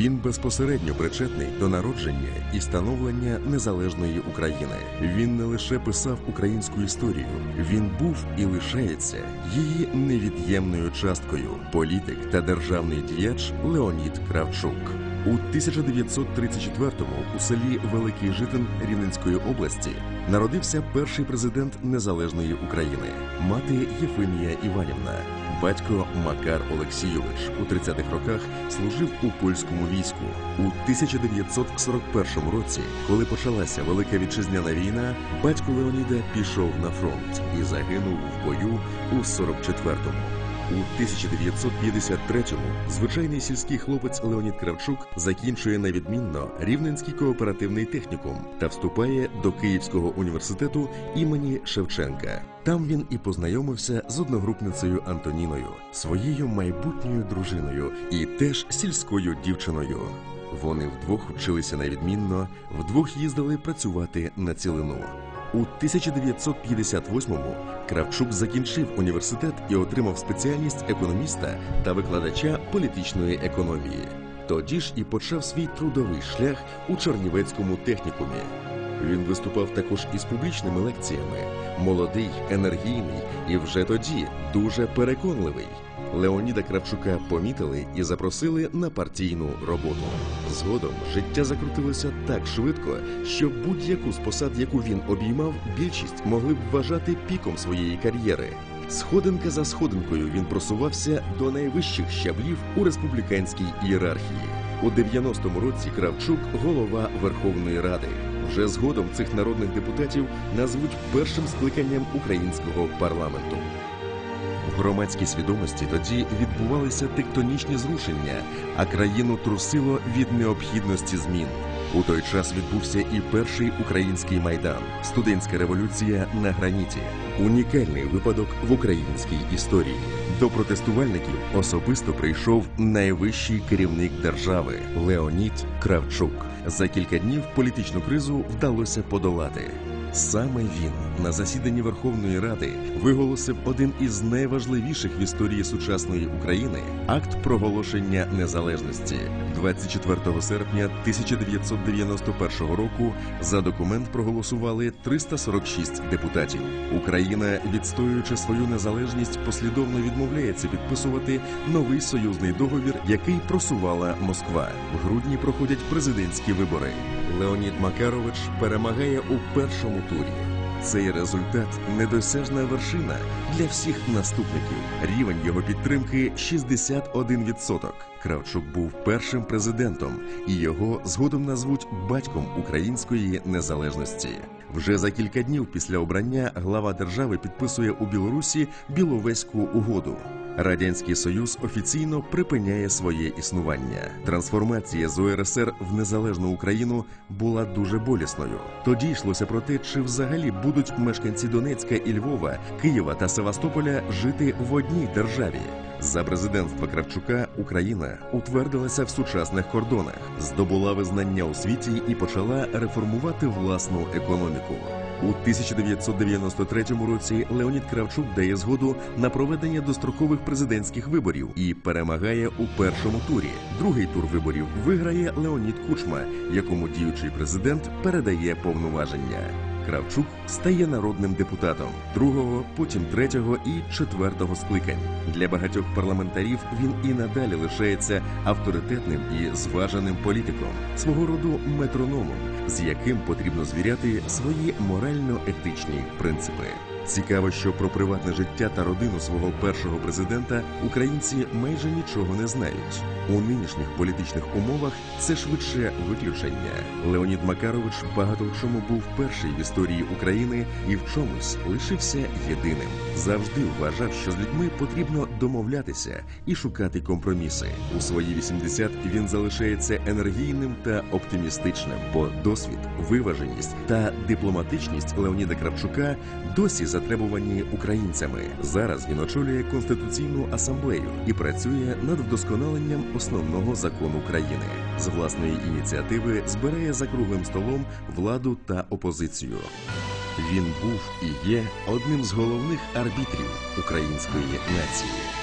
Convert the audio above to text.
Він безпосередньо причетний до народження і становлення незалежної України. Він не лише писав українську історію, він був і лишається її невід'ємною часткою. Політик та державний діяч Леонід Кравчук. У 1934-му у селі Великий Житин Рівненської області народився перший президент незалежної України, мати Єфимія Іванівна. Батько Макар Олексійович у 30-х роках служив у польському війську. У 1941 році, коли почалася Велика Вітчизняна війна, батько Леоніда пішов на фронт і загинув в бою у 44-му. У 1953-му звичайний сільський хлопець Леонід Кравчук закінчує на відмінно Рівненський кооперативний технікум та вступає до Київського університету імені Шевченка. Там він і познайомився з одногрупницею Антоніною, своєю майбутньою дружиною і теж сільською дівчиною. Вони вдвох вчилися на відмінно, вдвох їздили працювати на цілину. У 1958-му Кравчук закінчив університет і отримав спеціальність економіста та викладача політичної економії. Тоді ж і почав свій трудовий шлях у Чернівецькому технікумі. Він виступав також із публічними лекціями. Молодий, енергійний і вже тоді дуже переконливий. Леоніда Кравчука помітили і запросили на партійну роботу. Згодом життя закрутилося так швидко, що будь-яку з посад, яку він обіймав, більшість могли б вважати піком своєї кар'єри. Сходинка за сходинкою він просувався до найвищих щаблів у республіканській ієрархії. У 90-му році Кравчук голова Верховної Ради. Вже згодом цих народних депутатів назвуть першим скликанням українського парламенту. В громадській свідомості тоді відбувалися тектонічні зрушення, а країну трусило від необхідності змін. У той час відбувся і перший український майдан студентська революція на граніті. Унікальний випадок в українській історії. До протестувальників особисто прийшов найвищий керівник держави Леонід Кравчук. За кілька днів політичну кризу вдалося подолати. Саме він на засіданні Верховної Ради виголосив один із найважливіших в історії сучасної України акт проголошення незалежності 24 серпня 1991 року. За документ проголосували 346 депутатів. Україна, відстоюючи свою незалежність, послідовно відмовляється підписувати новий союзний договір, який просувала Москва. В грудні проходять президентські вибори. Леонід Макарович перемагає у першому турі. Цей результат недосяжна вершина для всіх наступників. Рівень його підтримки 61%. Кравчук був першим президентом, і його згодом назвуть батьком української незалежності. Вже за кілька днів після обрання глава держави підписує у Білорусі Біловеську угоду. Радянський Союз офіційно припиняє своє існування. Трансформація з УРСР в незалежну Україну була дуже болісною. Тоді йшлося про те, чи взагалі будуть мешканці Донецька і Львова, Києва та Севастополя жити в одній державі. За президентства Кравчука Україна утвердилася в сучасних кордонах, здобула визнання у світі і почала реформувати власну економіку. У 1993 році Леонід Кравчук дає згоду на проведення дострокових президентських виборів і перемагає у першому турі. Другий тур виборів виграє Леонід Кучма, якому діючий президент передає повноваження. Кравчук стає народним депутатом другого, потім третього і четвертого скликань. Для багатьох парламентарів він і надалі лишається авторитетним і зваженим політиком, свого роду метрономом, з яким потрібно звіряти свої морально-етичні принципи. Цікаво, що про приватне життя та родину свого першого президента українці майже нічого не знають. У нинішніх політичних умовах це швидше виключення. Леонід Макарович багато в чому був перший в історії України і в чомусь лишився єдиним. Завжди вважав, що з людьми потрібно домовлятися і шукати компроміси. У свої 80 він залишається енергійним та оптимістичним, бо досвід, виваженість та дипломатичність Леоніда Кравчука досі затребувані українцями. Зараз він очолює конституційну асамблею і працює над вдосконаленням основного закону країни. З власної ініціативи збирає за круглим столом владу та опозицію. Він був і є одним з головних арбітрів української нації.